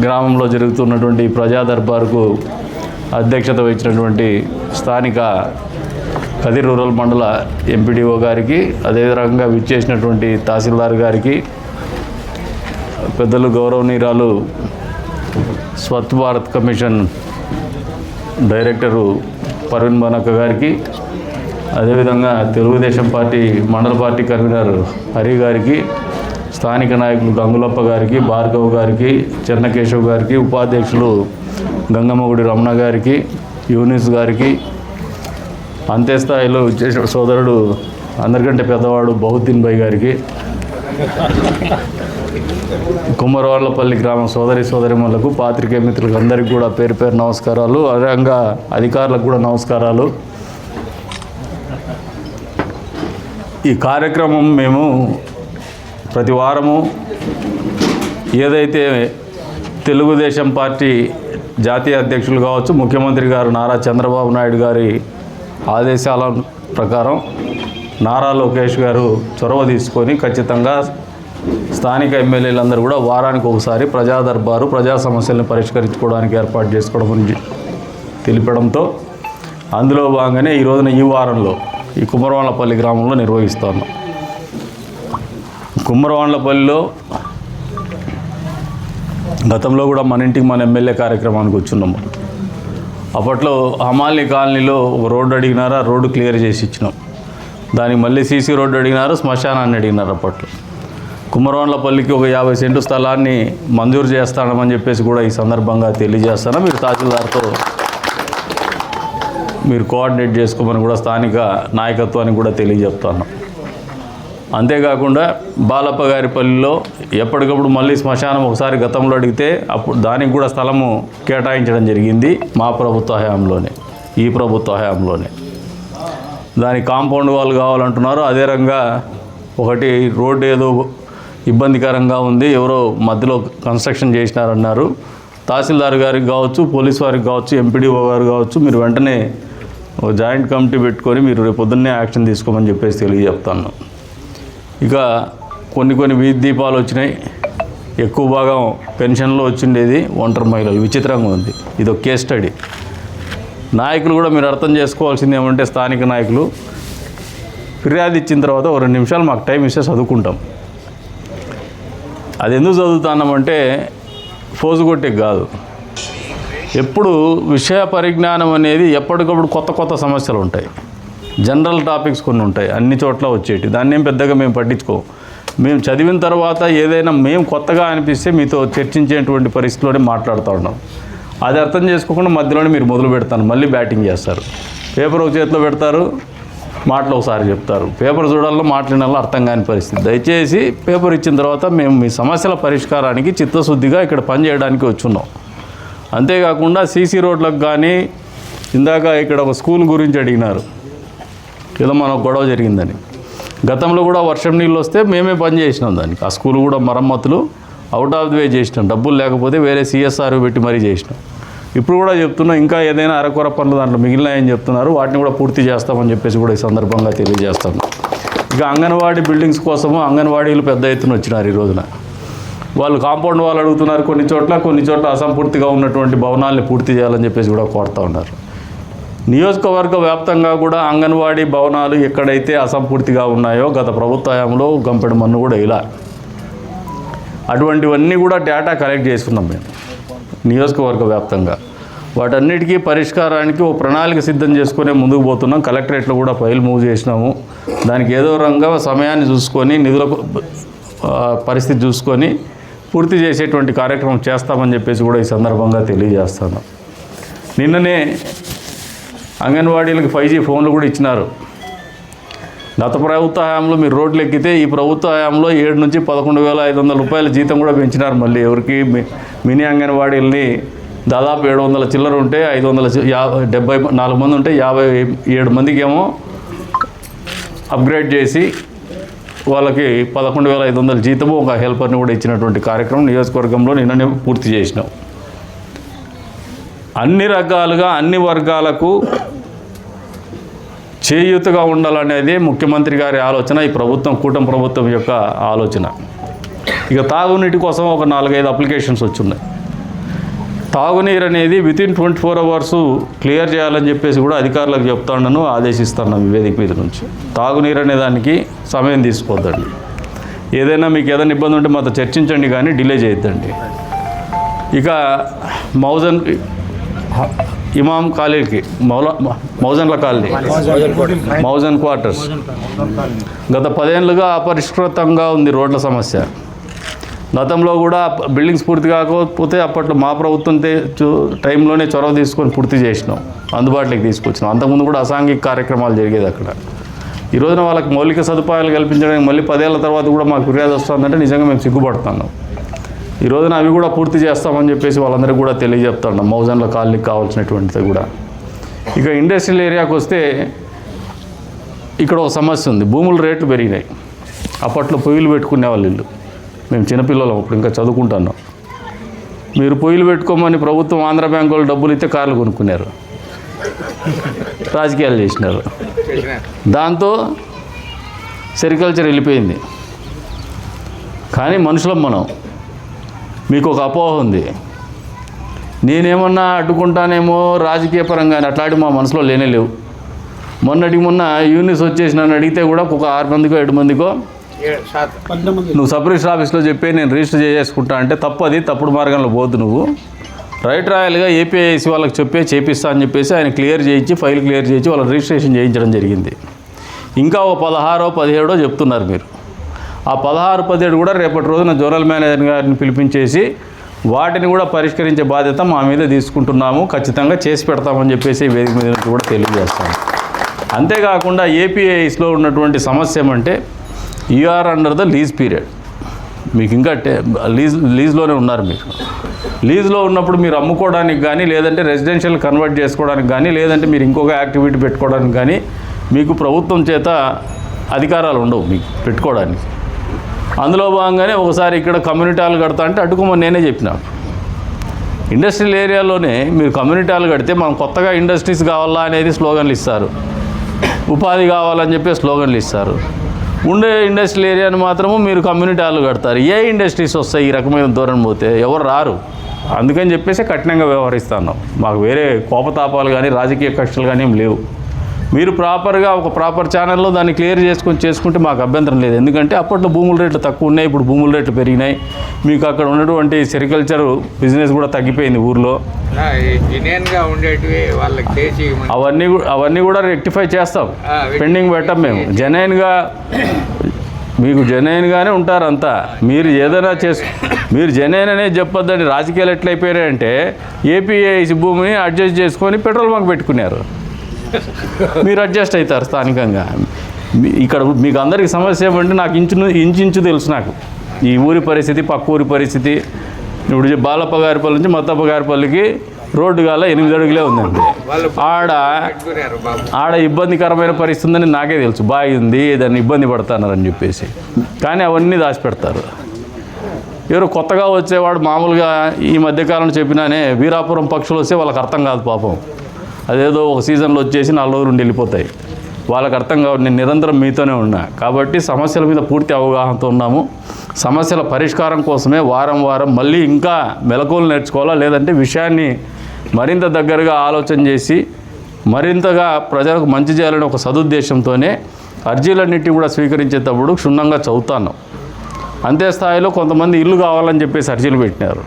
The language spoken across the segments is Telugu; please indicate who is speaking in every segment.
Speaker 1: గ్రామంలో జరుగుతున్నటువంటి ప్రజాదర్బార్కు ప్రజా దర్బార్కు అధ్యక్షత వహించినటువంటి స్థానిక కదిరి రూరల్ మండల ఎంపీడీఓ గారికి అదేవిధంగా విచ్చేసినటువంటి తహసీల్దార్ గారికి పెద్దలు గౌరవనీయురాలు స్వచ్ఛ భారత్ కమిషన్ డైరెక్టరు పర్వీన్ బనక్క గారికి అదేవిధంగా తెలుగుదేశం పార్టీ మండల పార్టీ కన్వీనర్ హరి గారికి స్థానిక నాయకులు గంగులప్ప గారికి భార్గవ్ గారికి చెన్నకేశవ్ గారికి ఉపాధ్యక్షులు గంగమ్మగుడి రమణ గారికి యూనిస్ గారికి అంత్యస్థాయిలో చేసిన సోదరుడు అందరికంటే పెద్దవాడు బహుద్దీన్ భాయ్ గారికి కుమ్మరవాళ్ళపల్లి గ్రామ సోదరి సోదరిమలకు పాత్రికేయ మిత్రులకు అందరికీ కూడా పేరు పేరు నమస్కారాలు. అదేవిధంగా అధికారులకు కూడా నమస్కారాలు. ఈ కార్యక్రమం మేము ప్రతి వారము ఏదైతే తెలుగుదేశం పార్టీ జాతీయ అధ్యక్షులు కావచ్చు ముఖ్యమంత్రి గారు నారా చంద్రబాబు నాయుడు గారి ఆదేశాల ప్రకారం నారా లోకేష్ గారు చొరవ తీసుకొని ఖచ్చితంగా స్థానిక ఎమ్మెల్యేలందరూ కూడా వారానికి ఒకసారి ప్రజా దర్బారు ప్రజా సమస్యలను పరిష్కరించుకోవడానికి ఏర్పాటు చేసుకోవడం గురించి తెలిపడంతో అందులో భాగంగానే ఈ రోజున ఈ వారంలో ఈ కుమరవాళ్ళపల్లి గ్రామంలో నిర్వహిస్తాను. కుమ్మరవాండ్లపల్లిలో గతంలో కూడా మన ఇంటికి మన ఎమ్మెల్యే కార్యక్రమానికి వచ్చున్నాము అప్పట్లో హమాలి కాలనీలో ఒక రోడ్డు అడిగినారా రోడ్డు క్లియర్ చేసి ఇచ్చినాం. దానికి మళ్ళీ సీసీ రోడ్డు అడిగినారు శ్మశానాన్ని అడిగినారు అప్పట్లో. కుమ్మరవాండ్లపల్లికి ఒక యాభై సెంటు స్థలాన్ని మంజూరు చేస్తానమని చెప్పేసి కూడా ఈ సందర్భంగా తెలియజేస్తాను. మీరు తహసీల్దార్తో మీరు కోఆర్డినేట్ చేసుకోమని కూడా స్థానిక నాయకత్వానికి కూడా తెలియజెప్తాను. అంతేకాకుండా బాలప్ప గారి పల్లిలో ఎప్పటికప్పుడు మళ్ళీ శ్మశానం ఒకసారి గతంలో అడిగితే అప్పుడు దానికి కూడా స్థలము కేటాయించడం జరిగింది మా ప్రభుత్వ హయాంలోనే ఈ ప్రభుత్వ హయాంలోనే. దానికి కాంపౌండ్ వాళ్ళు కావాలంటున్నారు. అదే రంగా ఒకటి రోడ్డు ఏదో ఇబ్బందికరంగా ఉంది ఎవరో మధ్యలో కన్స్ట్రక్షన్ చేసినారన్నారు. తహసీల్దార్ గారికి కావచ్చు పోలీస్ వారికి కావచ్చు ఎంపీడీఓ గారు కావచ్చు మీరు వెంటనే ఒక జాయింట్ కమిటీ పెట్టుకొని మీరు రేపు పొద్దున్నే యాక్షన్ తీసుకోమని చెప్పేసి తెలియజెప్తాను ఇక కొన్ని కొన్ని వీధి దీపాలు వచ్చినాయి. ఎక్కువ భాగం పెన్షన్లో వచ్చిండేది ఒంటరి మహిళలు. విచిత్రంగా ఉంది. ఇది ఒక కేస్ స్టడీ. నాయకులు కూడా మీరు అర్థం చేసుకోవాల్సింది ఏమంటే స్థానిక నాయకులు ఫిర్యాదు ఇచ్చిన తర్వాత ఒక రెండు నిమిషాలు మాకు టైం ఇస్తే చదువుకుంటాం. అది ఎందుకు చదువుతున్నామంటే ఫోజు కొట్టే కాదు. ఎప్పుడు విషయ పరిజ్ఞానం అనేది ఎప్పటికప్పుడు కొత్త కొత్త సమస్యలు ఉంటాయి. జనరల్ టాపిక్స్ కొన్ని ఉంటాయి అన్ని చోట్ల వచ్చేటి. దాన్ని ఏం పెద్దగా మేము పట్టించుకోము. మేము చదివిన తర్వాత ఏదైనా మేము కొత్తగా అనిపిస్తే మీతో చర్చించేటువంటి పరిస్థితిలోనే మాట్లాడుతూ ఉన్నాం. అది అర్థం చేసుకోకుండా మధ్యలోనే మీరు మొదలు పెడతాను మళ్ళీ బ్యాటింగ్ చేస్తారు. పేపర్ ఒక చేతిలో పెడతారు మాటలు ఒకసారి చెప్తారు. పేపర్ చూడాలో మాట్లాడాలో అర్థం కాని పరిస్థితి. దయచేసి పేపర్ ఇచ్చిన తర్వాత మేము మీ సమస్యల పరిష్కారానికి చిత్తశుద్ధిగా ఇక్కడ పనిచేయడానికి వచ్చున్నాం. అంతేకాకుండా సీసీ రోడ్లకు కానీ ఇందాక ఇక్కడ ఒక స్కూల్ గురించి అడిగినారు. ఏదో మన గొడవ జరిగిందని. గతంలో కూడా వర్షం నీళ్ళు వస్తే మేమే పని చేసినాం దానికి. ఆ స్కూల్ కూడా మరమ్మతులు అవుట్ ఆఫ్ ది వే చేసినాం. డబ్బులు లేకపోతే వేరే సిఎస్ఆర్ పెట్టి మరీ చేసినాం. ఇప్పుడు కూడా చెప్తున్నా ఇంకా ఏదైనా అరకొర పనులు దాంట్లో మిగిలినాయని చెప్తున్నారు. వాటిని కూడా పూర్తి చేస్తామని చెప్పేసి కూడా ఈ సందర్భంగా తెలియజేస్తాను. ఇక అంగన్వాడీ బిల్డింగ్స్ కోసము అంగన్వాడీలు పెద్ద ఎత్తున వచ్చినారు ఈ రోజున. వాళ్ళు కాంపౌండ్ వాళ్ళు అడుగుతున్నారు కొన్ని చోట్ల కొన్ని చోట్ల అసంపూర్తిగా ఉన్నటువంటి భవనాల్ని పూర్తి చేయాలని చెప్పేసి కూడా కోరుతూ ఉన్నారు. నియోజకవర్గ వ్యాప్తంగా కూడా అంగన్వాడీ భవనాలు ఎక్కడైతే అసంపూర్తిగా ఉన్నాయో గత ప్రభుత్వ హయాంలో గంపెడు మన్ను కూడా ఇలా. అటువంటివన్నీ కూడా డేటా కలెక్ట్ చేసుకున్నాం మేము నియోజకవర్గ వ్యాప్తంగా. వాటన్నిటికీ పరిష్కారానికి ఓ ప్రణాళిక సిద్ధం చేసుకునే ముందుకు పోతున్నాం. కలెక్టరేట్లో కూడా ఫైల్ మూవ్ చేసినాము. దానికి ఏదో రంగా సమయాన్ని చూసుకొని నిధుల పరిస్థితి చూసుకొని పూర్తి చేసేటువంటి కార్యక్రమం చేస్తామని చెప్పేసి కూడా ఈ సందర్భంగా తెలియజేస్తాను. నిన్ననే అంగన్వాడీలకు ఫైవ్ జీ ఫోన్లు కూడా ఇచ్చినారు. గత ప్రభుత్వ హయాంలో మీరు రోడ్లు ఎక్కితే ఈ ప్రభుత్వ హయాంలో ఏడు నుంచి పదకొండు వేల ఐదు వందల రూపాయల జీతం కూడా పెంచినారు మళ్ళీ. ఎవరికి మి- మినీ అంగన్వాడీలని దాదాపు ఏడు వందల చిల్లర ఉంటే ఐదు వందల యాభై డెబ్బై నాలుగు మంది ఉంటే యాభై ఏడు మందికి ఏమో అప్గ్రేడ్ చేసి వాళ్ళకి పదకొండు వేల ఐదు వందల జీతము ఒక హెల్పర్ని కూడా ఇచ్చినటువంటి కార్యక్రమం నియోజకవర్గంలో నిన్ననే పూర్తి చేసినాం. అన్ని రకాలుగా అన్ని వర్గాలకు చేయూతగా ఉండాలనేది ముఖ్యమంత్రి గారి ఆలోచన ఈ ప్రభుత్వం కూటమి ప్రభుత్వం యొక్క ఆలోచన. ఇక తాగునీటి కోసం ఒక నాలుగైదు అప్లికేషన్స్ వచ్చున్నాయి. తాగునీరు అనేది within twenty four hours clear చేయాలని చెప్పేసి కూడా అధికారులకు చెప్తాను ఆదేశిస్తాను ఈ వేదిక మీద నుంచి. తాగునీరు అనే దానికి సమయం తీసుకోవద్దండి ఏదైనా మీకు ఏదైనా ఇబ్బంది ఉంటే మాతో చర్చించండి కానీ డిలే చేయొద్దండి. ఇక మౌజన్ ఇమాం కాలేజీకి మౌలా మౌజన్ల కాలనీ మౌజన్ క్వార్టర్స్. గత పదేళ్ళుగా అపరిష్కృతంగా ఉంది రోడ్ల సమస్య. గతంలో కూడా బిల్డింగ్స్ పూర్తి కాకపోతే అప్పట్లో మా ప్రభుత్వం చూ- టైంలోనే చొరవ తీసుకొని పూర్తి చేసినాం. అందుబాటులోకి తీసుకొచ్చినాం. అంతకుముందు కూడా అసాంఘిక కార్యక్రమాలు జరిగేది అక్కడ. ఈ రోజున వాళ్ళకి మౌలిక సదుపాయాలు కల్పించడానికి మళ్ళీ పదేళ్ళ తర్వాత కూడా మాకు ఫిర్యాదు వస్తుందంటే నిజంగా మేము సిగ్గుపడుతున్నాం. ఈ రోజున అవి కూడా పూర్తి చేస్తామని చెప్పేసి వాళ్ళందరికీ కూడా తెలియజెప్తాడు మౌజన్ల కాలనీకి కావాల్సినటువంటిది కూడా. ఇక ఇండస్ట్రియల్ ఏరియాకి వస్తే ఇక్కడ ఒక సమస్య ఉంది. భూముల రేట్లు పెరిగినాయి. అప్పట్లో పొయ్యిలు పెట్టుకునే వాళ్ళు ఇల్లు. మేము చిన్నపిల్లలం అప్పుడు ఇంకా చదువుకుంటున్నాం మీరు పొయ్యిలు పెట్టుకోమని ప్రభుత్వం ఆంధ్ర బ్యాంక్ వాళ్ళు డబ్బులు ఇస్తే కార్లు కొనుక్కున్నారు. రాజకీయాలు చేసినారు. దాంతో సెరికల్చర్ వెళ్ళిపోయింది. కానీ మనుషులం మనం. మీకు ఒక అపోహ ఉంది. నేనేమన్నా అడ్డుకుంటానేమో రాజకీయ పరంగా అట్లాంటి మా మనసులో లేనే లేవు. మొన్నటికి మొన్న యూనిస్ వచ్చేసి నన్ను అడిగితే కూడా ఒక ఆరు మందికో ఏడు మందికో నువ్వు సబ్ రిజిస్టర్ ఆఫీస్లో చెప్పి నేను రిజిస్టర్ చేసుకుంటా అంటే తప్పు అది తప్పుడు మార్గంలో పోద్దు నువ్వు. రైట్ రాయల్గా ఏపీఐసి వాళ్ళకి చెప్పే చేపిస్తా అని చెప్పేసి ఆయన క్లియర్ చేయించి ఫైల్ క్లియర్ చేయించి వాళ్ళ రిజిస్ట్రేషన్ చేయించడం జరిగింది. ఇంకా ఓ పదహారో పదిహేడో చెప్తున్నారు మీరు. ఆ పదహారు పదిహేడు కూడా రేపటి రోజున జోనల్ మేనేజర్ గారిని పిలిపించేసి వాటిని కూడా పరిష్కరించే బాధ్యత మా మీద తీసుకుంటున్నాము. ఖచ్చితంగా చేసి పెడతామని చెప్పేసి వేదిక మీద నుంచి కూడా తెలియజేస్తాము. అంతేకాకుండా ఏపీఐస్లో ఉన్నటువంటి సమస్య ఏమంటే you are under the lease period మీకు ఇంకా లీజ్ లీజ్లోనే ఉన్నారు మీరు. లీజ్లో ఉన్నప్పుడు మీరు అమ్ముకోవడానికి కానీ లేదంటే రెసిడెన్షియల్ కన్వర్ట్ చేసుకోవడానికి కానీ లేదంటే మీరు ఇంకొక యాక్టివిటీ పెట్టుకోవడానికి కానీ మీకు ప్రభుత్వం చేత అధికారాలు ఉండవు మీకు పెట్టుకోవడానికి. అందులో భాగంగానే ఒకసారి ఇక్కడ కమ్యూనిటీ హాల్ కడతా అంటే అడ్డుకోమని నేనే చెప్పిన. ఇండస్ట్రియల్ ఏరియాలోనే మీరు కమ్యూనిటీ హాల్ కడితే మనం కొత్తగా ఇండస్ట్రీస్ కావాలా అనేది స్లోగన్లు ఇస్తారు. ఉపాధి కావాలని చెప్పి స్లోగన్లు ఇస్తారు. ఉండే ఇండస్ట్రియల్ ఏరియాని మాత్రము మీరు కమ్యూనిటీ హాల్ కడతారు. ఏ ఇండస్ట్రీస్ వస్తాయి ఈ రకమైన దూరం పోతే ఎవరు రారు. అందుకని చెప్పేసి కఠినంగా వ్యవహరిస్తాను. మాకు వేరే కోపతాపాలు కానీ రాజకీయ కక్షలు కానీ ఏం లేవు. మీరు ప్రాపర్గా ఒక ప్రాపర్ ఛానల్లో దాన్ని క్లియర్ చేసుకొని చేసుకుంటే మాకు అభ్యంతరం లేదు. ఎందుకంటే అప్పట్లో భూముల రేట్లు తక్కువ ఉన్నాయి ఇప్పుడు భూముల రేట్లు పెరిగినాయి. మీకు అక్కడ ఉన్నటువంటి సెరికల్చర్ బిజినెస్ కూడా తగ్గిపోయింది ఊర్లో. అవన్నీ అవన్నీ కూడా రెక్టిఫై చేస్తాం. పెండింగ్ పెట్టం మేము. జెన్యున్గా మీకు జెన్యున్గానే ఉంటారు అంతా. మీరు ఏదైనా చేసు మీరు జెన్యున్ అనేది చెప్పొద్దండి. రాజకీయాలు ఎట్లయిపోయాయంటే ఏపీఐసి భూమిని అడ్జస్ట్ చేసుకొని పెట్రోల్ బంక్ పెట్టుకున్నారు. మీరు అడ్జస్ట్ అవుతారు స్థానికంగా. ఇక్కడ మీకు అందరికీ సమస్య ఏమంటే నాకు ఇంచు ఇంచుంచు తెలుసు నాకు. ఈ ఊరి పరిస్థితి పక్క ఊరి పరిస్థితి. ఇప్పుడు బాలప్ప గారిపల్లి నుంచి మత్తప్ప గారిపల్లికి రోడ్డు గాల ఎనిమిది అడుగులే ఉందండి. ఆడ ఆడ ఇబ్బందికరమైన పరిస్థితి ఉందని నాకే తెలుసు. బాగా ఉంది దాన్ని ఇబ్బంది పడుతున్నారని చెప్పేసి. కానీ అవన్నీ దాచిపెడతారు. ఎవరు కొత్తగా వచ్చేవాడు మామూలుగా ఈ మధ్యకాలంలో చెప్పినానే వీరాపురం పక్షులు వస్తే వాళ్ళకి అర్థం కాదు పాపం. అదేదో ఒక సీజన్లో వచ్చేసి నాలుగు రోజులు ఉండి వెళ్ళిపోతాయి. వాళ్ళకి అర్థం కాబట్టి నేను నిరంతరం మీతోనే ఉన్నా. కాబట్టి సమస్యల మీద పూర్తి అవగాహనతో ఉన్నాము. సమస్యల పరిష్కారం కోసమే వారం వారం మళ్ళీ ఇంకా మెలకువలు నేర్చుకోవాలా లేదంటే విషయాన్ని మరింత దగ్గరగా ఆలోచన చేసి మరింతగా ప్రజలకు మంచి చేయాలని ఒక సదుద్దేశంతోనే అర్జీలన్నింటినీ కూడా స్వీకరించేటప్పుడు క్షుణ్ణంగా చదువుతాను. అంతే స్థాయిలో కొంతమంది ఇల్లు కావాలని చెప్పేసి అర్జీలు పెట్టినారు.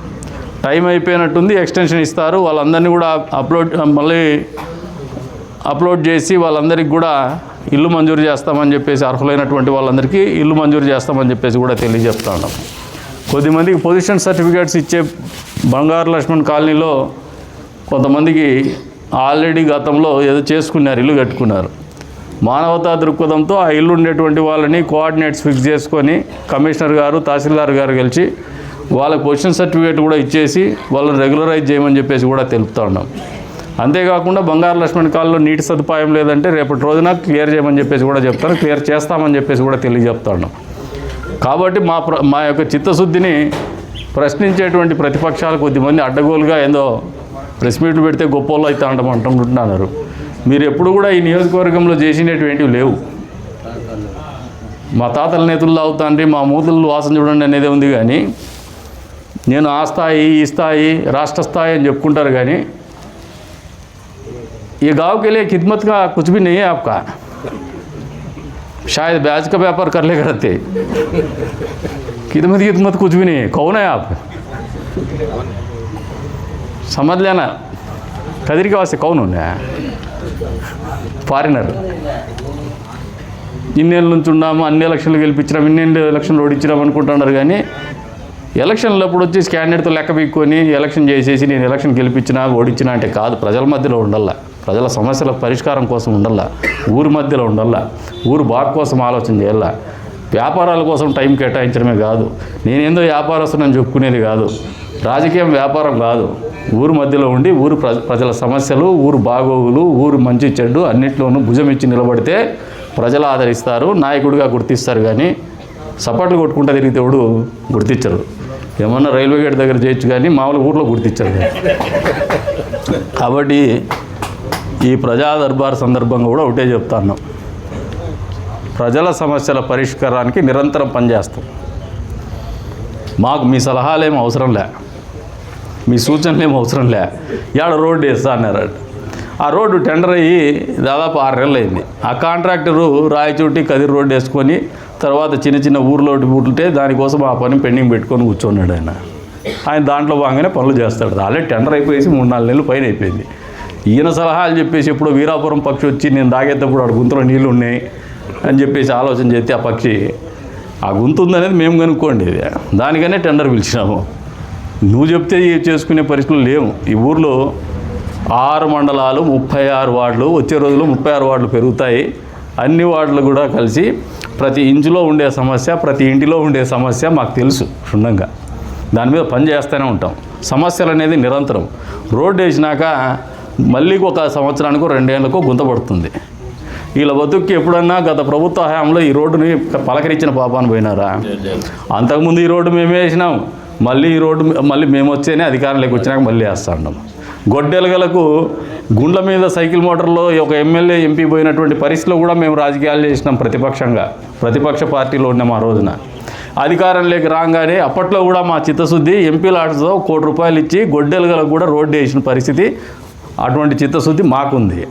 Speaker 1: టైం అయిపోయినట్టుంది ఎక్స్టెన్షన్ ఇస్తారు. వాళ్ళందరినీ కూడా అప్లోడ్ మళ్ళీ అప్లోడ్ చేసి వాళ్ళందరికీ కూడా ఇల్లు మంజూరు చేస్తామని చెప్పేసి అర్హులైనటువంటి వాళ్ళందరికీ ఇల్లు మంజూరు చేస్తామని చెప్పేసి కూడా తెలియజెప్తా ఉన్నాం. కొద్దిమందికి పొజిషన్ సర్టిఫికేట్స్ ఇచ్చే బంగారు లక్ష్మణ్ కాలనీలో కొంతమందికి ఆల్రెడీ గతంలో ఏదో చేసుకున్నారు ఇల్లు కట్టుకున్నారు. మానవతా దృక్పథంతో ఆ ఇల్లు ఉండేటువంటి వాళ్ళని కోఆర్డినేట్స్ ఫిక్స్ చేసుకొని కమిషనర్ గారు తహసీల్దార్ గారు కలిసి వాళ్ళకి పొజిషన్ సర్టిఫికేట్ కూడా ఇచ్చేసి వాళ్ళని రెగ్యులరైజ్ చేయమని చెప్పేసి కూడా తెలుపుతా ఉన్నాం. అంతేకాకుండా బంగారు లక్ష్మణ్ కాల్లో నీటి సదుపాయం లేదంటే రేపటి రోజున క్లియర్ చేయమని చెప్పేసి కూడా చెప్తాను క్లియర్ చేస్తామని చెప్పేసి కూడా తెలియజెప్తా ఉన్నాం. కాబట్టి మా ప్ర మా యొక్క చిత్తశుద్ధిని ప్రశ్నించేటువంటి ప్రతిపక్షాలు కొద్దిమంది అడ్డగోలుగా ఏందో ప్రెస్ మీట్లు పెడితే గొప్పలు అవుతా అయితే అంటున్నారు. మీరు ఎప్పుడు కూడా ఈ నియోజకవర్గంలో చేసినటువంటివి లేవు. మా తాతల నేతలు అవుతాండ్రి మా మూతులు వాసన చూడండి అనేది ఉంది కానీ నేను ఆ స్థాయి ఈ స్థాయి రాష్ట్ర స్థాయి అని చెప్పుకుంటారు కానీ ये गांव के लिए खिदमत का कुछ भी नहीं है आपका शायद ब्याज का व्यापार कर ले करते खिदमत खिदमत कुछ भी नहीं है कौन है आप समझ लेना कदर के वास्ते कौन होना ఫారినర్ ఇన్నేళ్ళ నుంచి ఉన్నాము అన్ని ఎలక్షన్లు గెలిపించినాం ఇన్నేళ్ళు ఎలక్షన్లు ఓడించినాం అనుకుంటున్నారు కానీ ఎలక్షన్లు అప్పుడు వచ్చేసి క్యాండిడేట్తో లెక్క పీక్కొని ఎలక్షన్ చేసేసి నేను ఎలక్షన్ గెలిపించినా ఓడించినా అంటే కాదు ప్రజల మధ్యలో ఉండాలా. ప్రజల సమస్యల పరిష్కారం కోసం ఉండాలా. ఊరి మధ్యలో ఉండాలా. ఊరు బాగు కోసం ఆలోచన చేయాలా. వ్యాపారాల కోసం టైం కేటాయించడమే కాదు. నేనేందో వ్యాపారస్తునని చెప్పుకునేది కాదు. రాజకీయం వ్యాపారం కాదు. ఊరు మధ్యలో ఉండి ఊరు ప్రజల సమస్యలు ఊరు బాగోగులు ఊరు మంచి చెడ్డు అన్నిట్లోనూ భుజం ఇచ్చి నిలబడితే ప్రజలు ఆదరిస్తారు నాయకుడిగా గుర్తిస్తారు కానీ సపాట్లు కొట్టుకుంటా తిరిగితేవుడు గుర్తించరు. ఏమన్నా రైల్వే గేట్ దగ్గర చేయొచ్చు కానీ మామూలు ఊర్లో గుర్తించారు. కాబట్టి ఈ ప్రజా దర్బార్ సందర్భంగా కూడా ఒకటే చెప్తాను ప్రజల సమస్యల పరిష్కారానికి నిరంతరం పనిచేస్తాం. మాకు మీ సలహాలు ఏం అవసరం లే. మీ సూచనలు ఏం అవసరం లే. ఏడ రోడ్డు వేస్తా అన్నారు ఆ రోడ్డు టెండర్ అయ్యి దాదాపు ఆరు నెలలు అయింది ఆ కాంట్రాక్టరు రాయచోటి కదిరి రోడ్డు వేసుకొని తర్వాత చిన్న చిన్న ఊర్లో ఊర్లుంటే దానికోసం ఆ పని పెండింగ్ పెట్టుకొని కూర్చున్నాడు ఆయన. ఆయన దాంట్లో బాగానే పనులు చేస్తాడు. ఆల్రెడీ టెండర్ అయిపోయేసి మూడు నాలుగు నెలలు పైన అయిపోయింది. ఈయన సలహాలు చెప్పేసి ఎప్పుడో వీరాపురం పక్షి వచ్చి నేను తాగేటప్పుడు ఆడ గుంతలో నీళ్ళు ఉన్నాయి అని చెప్పేసి ఆలోచన చేస్తే ఆ పక్షి ఆ గుంత ఉందనేది మేము కనుక్కోండి ఇది. దానికనే టెండర్ పిలిచినాము. నువ్వు చెప్తే చేసుకునే పరిస్థితులు లేవు. ఈ ఊర్లో ఆరు మండలాలు ముప్పై ఆరు వార్డులు వచ్చే రోజుల్లో ముప్పై ఆరు వార్డులు పెరుగుతాయి. అన్ని వార్డులు కూడా కలిసి ప్రతి ఇంచులో ఉండే సమస్య ప్రతి ఇంటిలో ఉండే సమస్య మాకు తెలుసు క్షుణ్ణంగా. దాని మీద పని చేస్తూనే ఉంటాం. సమస్యలు అనేది నిరంతరం. రోడ్డు వేసినాక మళ్ళీ ఒక సంవత్సరానికి రెండేళ్ళకు గుంతపడుతుంది వీళ్ళ బతుక్కి ఎప్పుడన్నా గత ప్రభుత్వ హయాంలో ఈ రోడ్డుని పలకరించిన పాపాన్ని పోయినారా? అంతకుముందు ఈ రోడ్డు మేమే వేసినాం. మళ్ళీ ఈ రోడ్డు మళ్ళీ మేము వచ్చేనే అధికారంలోకి వచ్చినాక మళ్ళీ వేస్తా ఉన్నాం. గొడ్డెలగలకు గుండ్ల మీద సైకిల్ మోటార్లో ఒక ఎమ్మెల్యే ఎంపీ పోయినటువంటి పరిస్థితిలో కూడా మేము రాజకీయాలు చేసినాం ప్రతిపక్షంగా. ప్రతిపక్ష పార్టీలో ఉన్నాం ఆ రోజున. అధికారంలోకి రాగానే అప్పట్లో కూడా మా చిత్తశుద్ధి ఎంపీ లాట్స్తో కోటి రూపాయలు ఇచ్చి గొడ్డెలగలకు కూడా రోడ్డు వేసిన పరిస్థితి అటువంటి చిత్తశుద్ధి మాకుంది.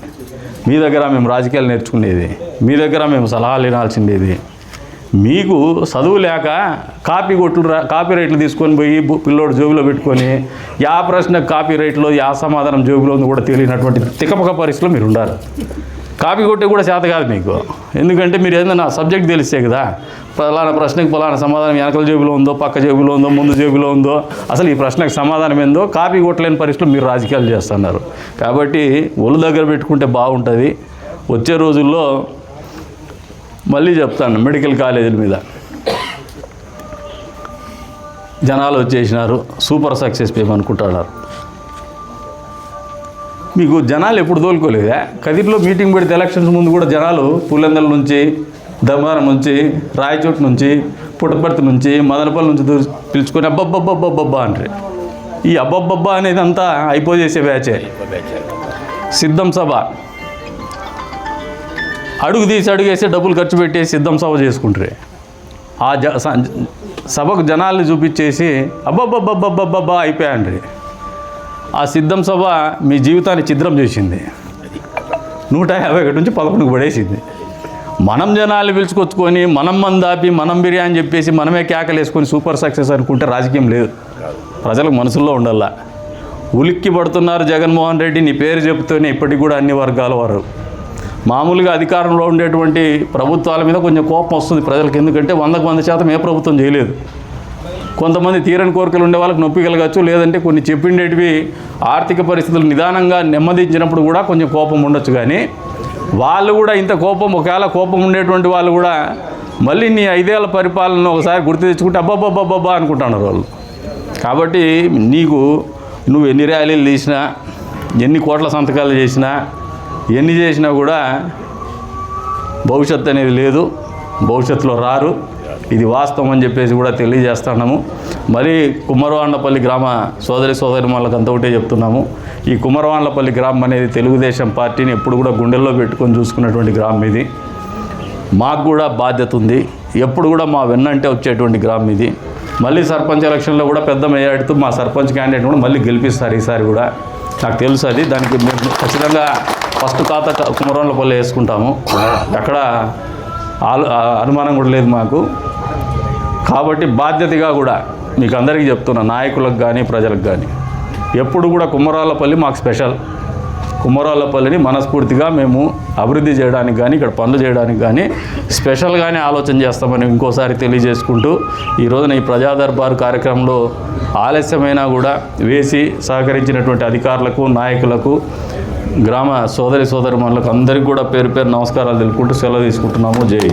Speaker 1: మీ దగ్గర మేము రాజకీయాలు నేర్చుకునేది. మీ దగ్గర మేము సలహాలు వినాల్సిండేది మీకు చదువు లేక కాపీ కొట్లు రా కాపీ రైట్లు తీసుకొని పోయి పిల్లోడు జోబులో పెట్టుకొని యా ప్రశ్న కాపీ రైట్లో యా సమాధానం జోబులో ఉంది కూడా తెలియనటువంటి తికపక పరిస్థితిలో మీరు ఉండాలి. కాపీ కొట్టే కూడా చేత కాదు మీకు. ఎందుకంటే మీరు ఏదైనా సబ్జెక్ట్ తెలిస్తే కదా ఫలానా ప్రశ్నకి ఫలానా సమాధానం వెనకల జేబులో ఉందో పక్క జేబులో ఉందో ముందు జేబులో ఉందో అసలు ఈ ప్రశ్నకు సమాధానం ఏందో కాపీ కొట్టలేని పరిస్థితులు మీరు రాజకీయాలు చేస్తున్నారు. కాబట్టి ఒళ్ళు దగ్గర పెట్టుకుంటే బాగుంటుంది. వచ్చే రోజుల్లో మళ్ళీ చెప్తాను మెడికల్ కాలేజీల మీద. జనాలు వచ్చేసినారు సూపర్ సక్సెస్ పేమనుకుంటున్నారు మీకు జనాలు ఎప్పుడు తోలుకోలేదా? కదిరిలో మీటింగ్ పెడితే ఎలక్షన్స్ ముందు కూడా జనాలు పుల్లెందల నుంచి దమారం నుంచి రాయచోట్ నుంచి పుట్టపర్తి నుంచి మదనపల్లి నుంచి పిలుచుకొని అబ్బబ్బబ్బబ్బబ్బా అంటారు. ఈ అబ్బబ్బబ్బా అనేది అంతా అయిపోజేసే బ్యాచే. సిద్ధం సభ. అడుగు తీసి అడుగేసి డబ్బులు ఖర్చు పెట్టేసి సిద్ధం సభ చేసుకుంటారు ఆ జ స- సభకు జనాల్ని చూపించేసి అబ్బబ్బబ్బబ్బబ్బబ్బా అయిపోయాండి ఆ సిద్ధం సభ మీ జీవితాన్ని చిద్రం చేసింది. నూట యాభై ఒకటి నుంచి పదకొండుకు పడేసింది. మనం జనాలు పిలుచుకొచ్చుకొని మనం మందాపి మనం బిర్యానీ చెప్పేసి మనమే కేకలు వేసుకొని సూపర్ సక్సెస్ అనుకుంటే రాజకీయం లేదు. ప్రజలకు మనసులో ఉండాల. ఉలిక్కి పడుతున్నారు జగన్మోహన్ రెడ్డి నీ పేరు చెబుతూనే ఇప్పటికి కూడా అన్ని వర్గాల వారు. మామూలుగా అధికారంలో ఉండేటువంటి ప్రభుత్వాల మీద కొంచెం కోపం వస్తుంది ప్రజలకు. ఎందుకంటే వందకు వంద శాతం ఏ ప్రభుత్వం చేయలేదు. కొంతమంది తీరని కోరికలు ఉండే వాళ్ళకి నొప్పి కలగచ్చు లేదంటే కొన్ని చెప్పిండేటివి ఆర్థిక పరిస్థితులు నిదానంగా నెమ్మదించినప్పుడు కూడా కొంచెం కోపం ఉండొచ్చు కానీ వాళ్ళు కూడా ఇంత కోపం ఒకవేళ కోపం ఉండేటువంటి వాళ్ళు కూడా మళ్ళీ నీ ఐదేళ్ళ పరిపాలన ఒకసారి గుర్తు తెచ్చుకుంటే అబ్బాబ్బాబ్బా అనుకుంటున్నారు వాళ్ళు. కాబట్టి నీకు నువ్వు ఎన్ని ర్యాలీలు తీసినా ఎన్ని కోట్ల సంతకాలు చేసినా ఎన్ని చేసినా కూడా భవిష్యత్తు అనేది లేదు భవిష్యత్తులో రారు. ఇది వాస్తవం అని చెప్పేసి కూడా తెలియజేస్తున్నాము. మరి కుమ్మరవాండ్లపల్లి గ్రామ సోదరి సోదరి అంతా ఒకటే చెప్తున్నాము. ఈ కుమ్మరవాండ్లపల్లి గ్రామం అనేది తెలుగుదేశం పార్టీని ఎప్పుడు కూడా గుండెల్లో పెట్టుకొని చూసుకున్నటువంటి గ్రామం ఇది. మాకు కూడా బాధ్యత ఉంది. ఎప్పుడు కూడా మా వెన్నంటే వచ్చేటువంటి గ్రామం ఇది. మళ్ళీ సర్పంచ్ ఎలక్షన్లో కూడా పెద్ద మేయాడుతూ మా సర్పంచ్ క్యాండిడేట్ కూడా మళ్ళీ గెలిపిస్తారు ఈసారి కూడా. నాకు తెలుసు అది. దానికి మేము ఖచ్చితంగా ఫస్ట్ ఖాతా కుమరంలపల్లి వేసుకుంటాము. అక్కడ ఆలు అనుమానం కూడా లేదు మాకు. కాబట్టి బాధ్యతగా కూడా మీకు అందరికీ చెప్తున్నా నాయకులకు కానీ ప్రజలకు కానీ ఎప్పుడు కూడా కుమ్మరాళ్ళపల్లి మాకు స్పెషల్. కుమ్మరాళ్ళపల్లిని మనస్ఫూర్తిగా మేము అభివృద్ధి చేయడానికి కానీ ఇక్కడ పనులు చేయడానికి కానీ స్పెషల్గానే ఆలోచన చేస్తామని ఇంకోసారి తెలియజేసుకుంటూ ఈరోజున ఈ ప్రజాదర్బారు కార్యక్రమంలో ఆలస్యమైనా కూడా వేసి సహకరించినటువంటి అధికారులకు నాయకులకు గ్రామ సోదరి సోదరి అందరికీ కూడా పేరు పేరు నమస్కారాలు తెలుపుకుంటూ సెలవు తీసుకుంటున్నాము. జై